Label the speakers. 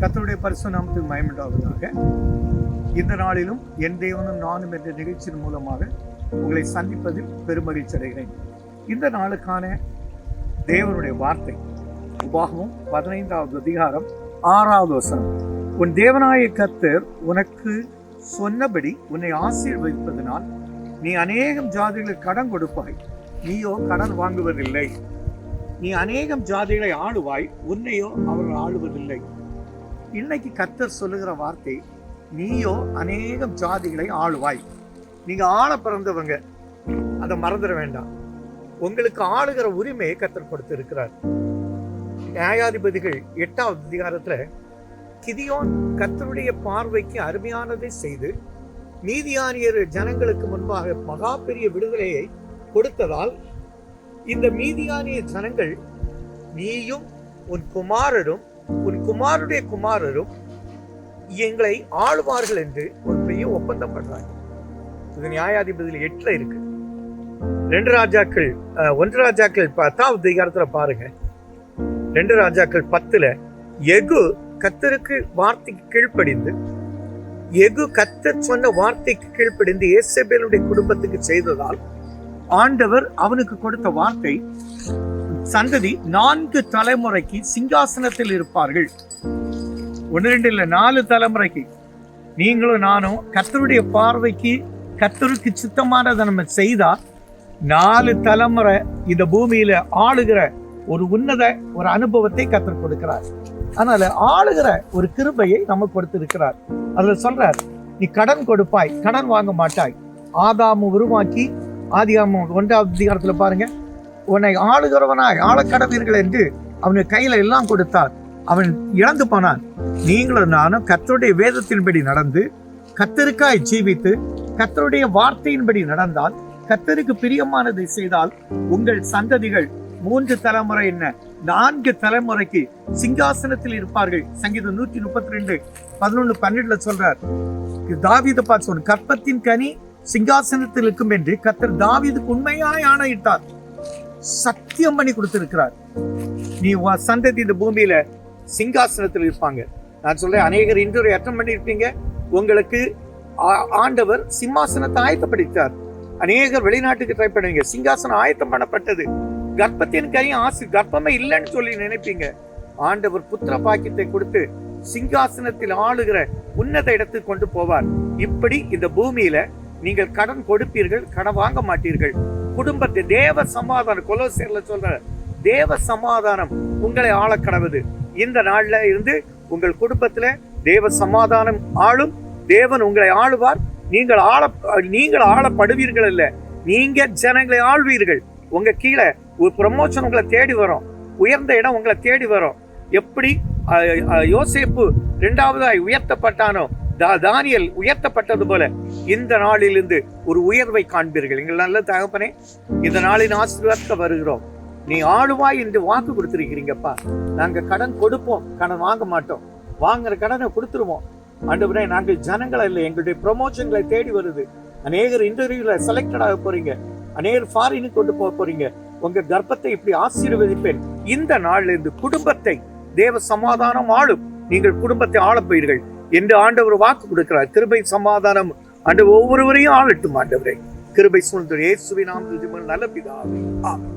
Speaker 1: கத்தருடைய பரிசு நாமத்துக்கு இந்த நாளிலும் என் தேவனும் நானும் என்ற நிகழ்ச்சியின் மூலமாக உங்களை சந்திப்பதில் பெருமகிழ்ச்சி அடைகிறேன். இந்த நாளுக்கான தேவனுடைய வார்த்தை உபாகமும் பதினைந்தாவது அதிகாரம் ஆறாவது வசனம். உன் தேவனாய கத்தர் உனக்கு சொன்னபடி உன்னை ஆசீர்வதிப்பதனால் நீ அநேகம் ஜாதிகளுக்கு கடன் கொடுப்பாய் நீயோ கடன் வாங்குவதில்லை. நீ அநேகம் ஜாதிகளை ஆளுவாய் உன்னையோ அவர்கள் ஆளுவதில்லை. இன்னைக்கு கர்த்தர் சொல்லுகிற வார்த்தை நீயோ அநேகம் ஜாதிகளை ஆளுவாய். நீங்க ஆள பிறந்தவங்க அதை மறந்துட வேண்டாம். உங்களுக்கு ஆளுகிற உரிமையை கத்தர் கொடுத்திருக்கிறார். நியாயாதிபதிகள் எட்டாவது அதிகாரத்துல கிதியோன் கத்தருடைய பார்வைக்கு அருமையானதை செய்து மீதியானியர் ஜனங்களுக்கு முன்பாக மகா பெரிய விடுதலையை கொடுத்ததால் இந்த மீதியானிய ஜனங்கள் நீயும் உன் குமாரரும் குமாருடைய குமாரரும் எங்களை ஆளுவார்கள் என்று ஒரு பெரிய ஒப்பந்தம் பண்றாங்க இது நியாயாதிபதியில் எட்டுல இருக்கு. ரெண்டு ராஜாக்கள் ஒன்று ராஜாக்கள் பத்தாம் அதிகாரத்துல பாருங்க. ரெண்டு ராஜாக்கள் பத்துல எகு கத்தருக்கு வார்த்தைக்கு கீழ்ப்படிந்து எகு கத்தர் சொன்ன வார்த்தைக்கு கீழ்ப்படிந்து ஏசபேலுடைய குடும்பத்துக்கு செய்ததால் ஆண்டவர் அவனுக்கு கொடுத்த வார்த்தை சந்ததி நான்கு தலைமுறைக்கு சிங்காசனத்தில் இருப்பார்கள். ஒன்று ரெண்டு இல்லை நாலு தலைமுறைக்கு. நீங்களும் நானும் கத்தருடைய பார்வைக்கு கத்தருக்கு சித்தமானதை நம்ம செய்தா நாலு தலைமுறை இந்த பூமியில ஆளுகிற ஒரு உன்னத ஒரு அனுபவத்தை கத்தர் கொடுக்கிறார். அதனால ஆளுகிற ஒரு கிருபையை நம்ம கொடுத்திருக்கிறார். அதுல சொல்றார் நீ கடன் கொடுப்பாய் கடன் வாங்க மாட்டாய். ஆதாமு உருவாக்கி ஆதியாமு ஒன்றாவது அதிகாரத்துல பாருங்க உன்னை ஆளுகிறவனாய் ஆளக்கடவீர்கள் என்று அவனுக்கு கையில எல்லாம் கொடுத்தார். அவன் இழந்து போனான். நீங்களும் நானும் கத்தருடைய வேதத்தின்படி நடந்து கத்தருக்காய் ஜீவித்து கத்தருடைய வார்த்தையின்படி நடந்தால் கத்தருக்கு பிரியமானதை செய்தால் உங்கள் சந்ததிகள் மூன்று தலைமுறை என்ன நான்கு தலைமுறைக்கு சிங்காசனத்தில் இருப்பார்கள். சங்கீதம் நூத்தி முப்பத்தி ரெண்டு பதினொன்னு பன்னெண்டுல சொல்றார். தாவீதை பார்த்து கற்பத்தின் கனி சிங்காசனத்தில் இருக்கும் என்று கத்தர் தாவிதுக்கு உண்மையாய் ஆணையிட்டார். சத்தியம் பண்ணி கொடுத்திருக்கிறார். நீ உன் சந்ததி இந்த பூமியில சிங்காசனத்தில் இருப்பாங்க. நான் சொல்றேன் அநேகர் இன்றைய அட்டம் பண்ணியிருப்பீங்க. உங்களுக்கு ஆண்டவர் சிம்மாசனத்தை ஆயத்தப்படுத்தார் அநேகர் வெளிநாட்டுக்கு ட்ரை பண்ணுவீங்க. சிங்காசனம் ஆயத்தம் பண்ணப்பட்டது. கர்ப்பத்தின் கையும் ஆசு கர்ப்பமே இல்லைன்னு சொல்லி நினைப்பீங்க. ஆண்டவர் புத்திர பாக்கியத்தை கொடுத்து சிங்காசனத்தில் ஆளுகிற உன்னத இடத்துக்கு கொண்டு போவார். இப்படி இந்த பூமியில நீங்கள் கடன் கொடுப்பீர்கள் கடன் வாங்க மாட்டீர்கள். குடும்பத்தை தேவ சமாதானம் கொலோசியர்ல சொல்ற தேவ சமாதானம் உங்களை ஆள கடவுது இந்த நாள்ல இருந்து உங்கள் குடும்பத்துல தேவ சமாதானம் ஆளும். தேவன் உங்களை ஆளுவார். நீங்கள் ஆள நீங்கள் ஆளப்படுவீர்கள் இல்லை. நீங்க ஜனங்களை ஆள்வீர்கள். உங்க கீழே ஒரு ப்ரமோஷன் உங்களை தேடி வரும். உயர்ந்த இடம் உங்களை தேடி வரும். எப்படி யோசேப்பு இரண்டாவதாய் உயர்த்தப்பட்டானோ தானியல் உயர்த்தப்பட்டது போல இந்த நாளிலிருந்து ஒரு உயர்வை காண்பீர்கள். எங்கள் நல்ல தகப்பனே இந்த நாளின் ஆசீர்வாதத்தை வருகிறோம். நீ ஆளுவாய் என்று வாக்கு கொடுத்திருக்கிறீங்கப்பா. நாங்க கடன் கொடுப்போம். கடன் வாங்க மாட்டோம். வாங்குற கடனை கொடுத்துருவோம். ஆண்டவரே நாங்கள் ஜனங்கள் இல்லை. எங்களுடைய ப்ரொமோஷன்களை தேடி வருது. அநேகர் இன்டர்வியூவில் செலக்டட் ஆக போறீங்க. அநேகர் ஃபாரினுக்கு கொண்டு போக போறீங்க. உங்க கர்ப்பத்தை இப்படி ஆசீர்வதிப்பேன். இந்த நாள்ல இருந்து குடும்பத்தை தேவ சமாதானம் ஆளும். நீங்கள் குடும்பத்தை ஆளப்போயிர்கள் என்று ஆண்டவர் வாக்கு கொடுக்கிறார். கிருபை சமாதானம் ஆண்டு ஒவ்வொருவரையும் ஆளட்டும் ஆண்டவரே. கிருபை சூழ்ந்து இயேசுவின் நாமத்தில் நல்ல பிதாவே. ஆமென்.